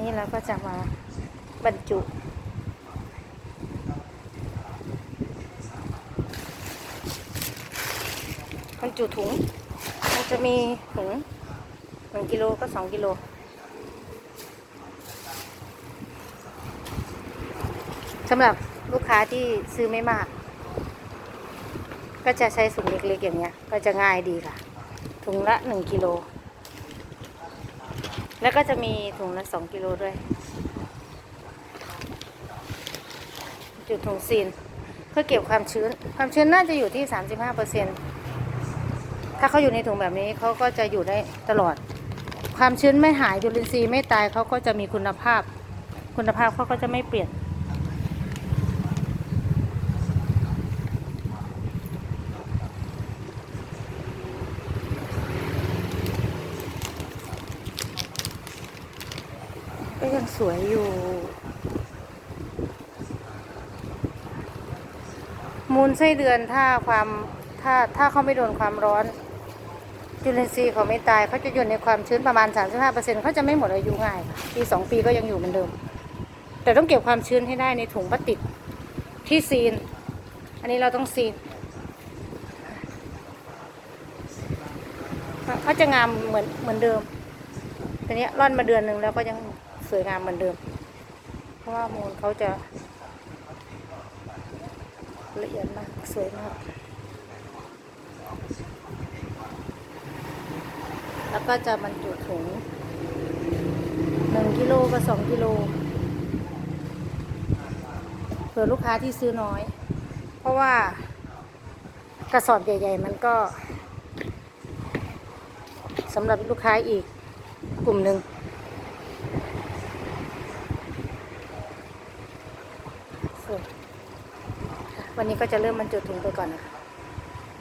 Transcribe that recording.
นี้เราก็จะมาบรรจุบรรจุถุง มันจะมีถุงหนึ่งกิโลก็สองกิโลสำหรับลูกค้าที่ซื้อไม่มาก ก็จะใช้ถุงเล็กๆอย่างเงี้ย ก็จะง่ายดีค่ะ ถุงละหนึ่งกิโล แล้วก็จะมีถุงละสองกิโลด้วย จุดถุงซีน เพื่อเก็บความชื้น ความชื้นน่าจะอยู่ที่สามสิบห้าเปอร์เซ็นถ้าเขาอยู่ในถุงแบบนี้เขาก็จะอยู่ได้ตลอด ความชื้นไม่หายจุลินทรีย์ไม่ตายเขาก็จะมีคุณภาพ คุณภาพเขาก็จะไม่เปลี่ยน ก็ยังสวยอยู่ มูลไส้เดือนถ้าความถ้าถ้าเขาไม่โดนความร้อน จุลินทรีย์เขาไม่ตายเขาจะอยู่ในความชื้นประมาณ 35%เขาจะไม่หมดอายุง่าย ปีสองปีก็ยังอยู่เหมือนเดิม แต่ต้องเก็บความชื้นให้ได้ในถุงพลาสติกที่ซีน อันนี้เราต้องซีนเขาจะงามเหมือนเหมือนเดิมต่เนี้ร่อนมาเดือนหนึ่งแล้วก็ยัง สวยงามเหมือนเดิม เพราะว่ามูลเขาจะละเอียดมากสวยมาก แล้วก็จะบรรจุถุงหนึ่งกิโลกับสองกิโลเผื่อลูกค้าที่ซื้อน้อย เพราะว่ากระสอบใหญ่ ๆ มันก็สำหรับลูกค้าอีกกลุ่มหนึ่ง ส่วนค่ะ วันนี้ก็จะเริ่มบรรจุถุงไปก่อนนะคะ